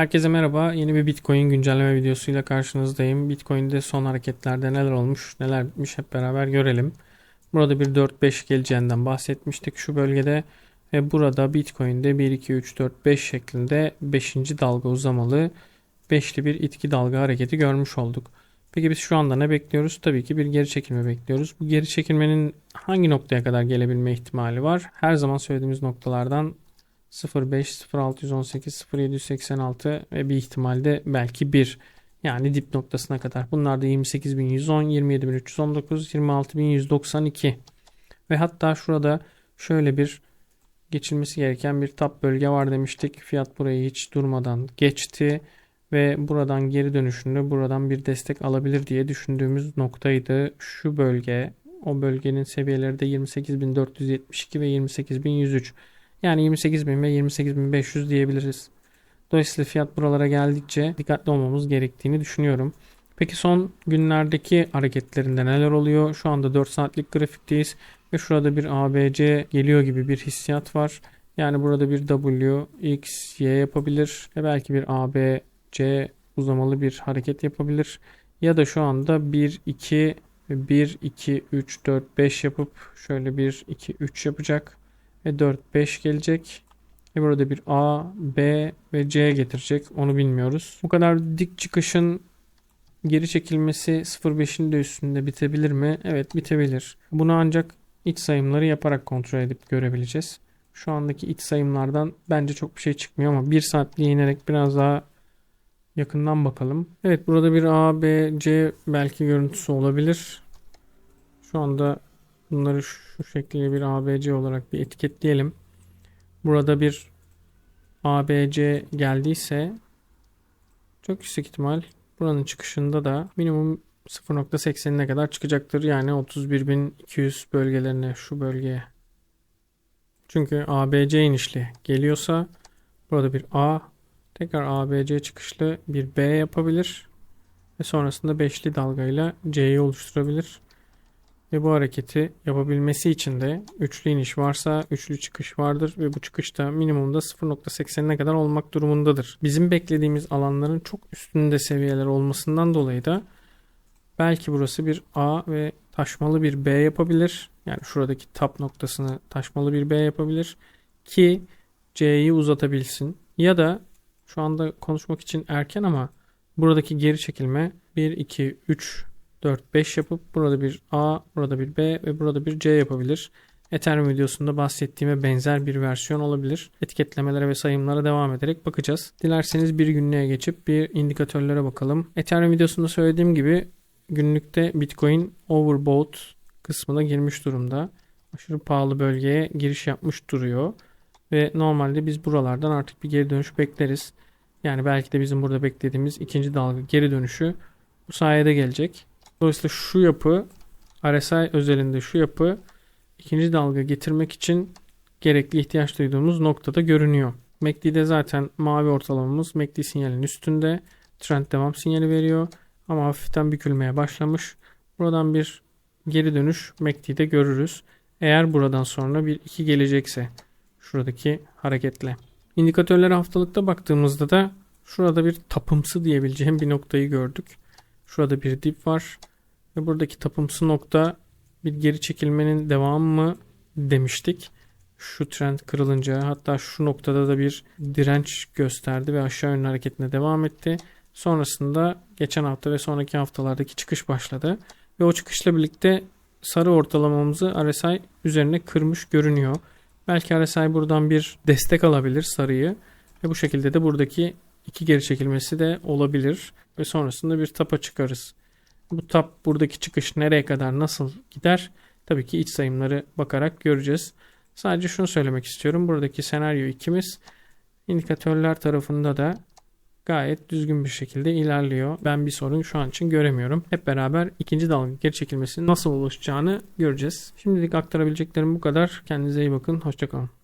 Herkese merhaba. Yeni bir Bitcoin güncelleme videosuyla karşınızdayım. Bitcoin'de son hareketlerde neler olmuş, neler bitmiş hep beraber görelim. Burada bir 4-5 geleceğinden bahsetmiştik şu bölgede. Ve burada Bitcoin'de 1, 2, 3, 4, 5 şeklinde 5. dalga uzamalı 5'li bir itki dalga hareketi görmüş olduk. Peki biz şu anda ne bekliyoruz? Tabii ki bir geri çekilme bekliyoruz. Bu geri çekilmenin hangi noktaya kadar gelebilme ihtimali var? Her zaman söylediğimiz noktalardan 05, 0618, 0786 ve bir ihtimalde belki 1. Yani dip noktasına kadar. Bunlar da 28110, 27319, 26192. Ve hatta şurada şöyle bir geçilmesi gereken bir tap bölge var demiştik. Fiyat burayı hiç durmadan geçti ve buradan geri dönüşünde buradan bir destek alabilir diye düşündüğümüz noktaydı. Şu bölge o bölgenin seviyeleri de 28.472 ve 28.103. Yani 28.000 ve 28.500 diyebiliriz. Dolayısıyla fiyat buralara geldikçe dikkatli olmamız gerektiğini düşünüyorum. Peki son günlerdeki hareketlerinde neler oluyor? Şu anda 4 saatlik grafikteyiz ve şurada bir ABC geliyor gibi bir hissiyat var. Yani burada bir W, X, Y yapabilir ve belki bir ABC uzamalı bir hareket yapabilir. Ya da şu anda 1, 2, 1, 2, 3, 4, 5 yapıp şöyle 1, 2, 3 yapacak ve 4 5 gelecek. Ve burada bir A, B ve C getirecek. Onu bilmiyoruz. Bu kadar dik çıkışın geri çekilmesi 0.5'in de üstünde bitebilir mi? Evet bitebilir. Bunu ancak iç sayımları yaparak kontrol edip görebileceğiz. Şu andaki iç sayımlardan bence çok bir şey çıkmıyor ama 1 saatliğe inerek biraz daha yakından bakalım. Evet burada bir A, B, C belki görüntüsü olabilir. Şu anda Bunları şu şekilde bir ABC olarak bir etiketleyelim. Burada bir ABC geldiyse çok yüksek ihtimal buranın çıkışında da minimum 0.80'ine kadar çıkacaktır. Yani 31.200 bölgelerine şu bölgeye. Çünkü ABC inişli geliyorsa burada bir A tekrar ABC çıkışlı bir B yapabilir ve sonrasında beşli dalgayla C'yi oluşturabilir. Ve bu hareketi yapabilmesi için de üçlü iniş varsa üçlü çıkış vardır ve bu çıkışta minimumda 0.80'e kadar olmak durumundadır. Bizim beklediğimiz alanların çok üstünde seviyeler olmasından dolayı da belki burası bir A ve taşmalı bir B yapabilir. Yani şuradaki tap noktasını taşmalı bir B yapabilir ki C'yi uzatabilsin. Ya da şu anda konuşmak için erken ama buradaki geri çekilme 1, 2, 3 4, 5 yapıp burada bir A, burada bir B ve burada bir C yapabilir. Ethereum videosunda bahsettiğime benzer bir versiyon olabilir. Etiketlemelere ve sayımlara devam ederek bakacağız. Dilerseniz bir günlüğe geçip bir indikatörlere bakalım. Ethereum videosunda söylediğim gibi günlükte Bitcoin overbought kısmına girmiş durumda. Aşırı pahalı bölgeye giriş yapmış duruyor. Ve normalde biz buralardan artık bir geri dönüş bekleriz. Yani belki de bizim burada beklediğimiz ikinci dalga geri dönüşü bu sayede gelecek. Dolayısıyla şu yapı RSI özelinde şu yapı ikinci dalga getirmek için gerekli ihtiyaç duyduğumuz noktada görünüyor. MACD'de zaten mavi ortalamamız MACD sinyalinin üstünde. Trend devam sinyali veriyor. Ama hafiften bükülmeye başlamış. Buradan bir geri dönüş MACD'de görürüz. Eğer buradan sonra bir iki gelecekse şuradaki hareketle. İndikatörlere haftalıkta baktığımızda da şurada bir tapımsı diyebileceğim bir noktayı gördük. Şurada bir dip var. Ve buradaki tapımsı nokta bir geri çekilmenin devamı mı demiştik. Şu trend kırılınca hatta şu noktada da bir direnç gösterdi ve aşağı yönlü hareketine devam etti. Sonrasında geçen hafta ve sonraki haftalardaki çıkış başladı. Ve o çıkışla birlikte sarı ortalamamızı RSI üzerine kırmış görünüyor. Belki RSI buradan bir destek alabilir sarıyı. Ve bu şekilde de buradaki iki geri çekilmesi de olabilir. Ve sonrasında bir tapa çıkarız. Bu tap buradaki çıkış nereye kadar nasıl gider? Tabii ki iç sayımları bakarak göreceğiz. Sadece şunu söylemek istiyorum. Buradaki senaryo ikimiz indikatörler tarafında da gayet düzgün bir şekilde ilerliyor. Ben bir sorun şu an için göremiyorum. Hep beraber ikinci dalga geri çekilmesinin nasıl oluşacağını göreceğiz. Şimdilik aktarabileceklerim bu kadar. Kendinize iyi bakın. Hoşçakalın.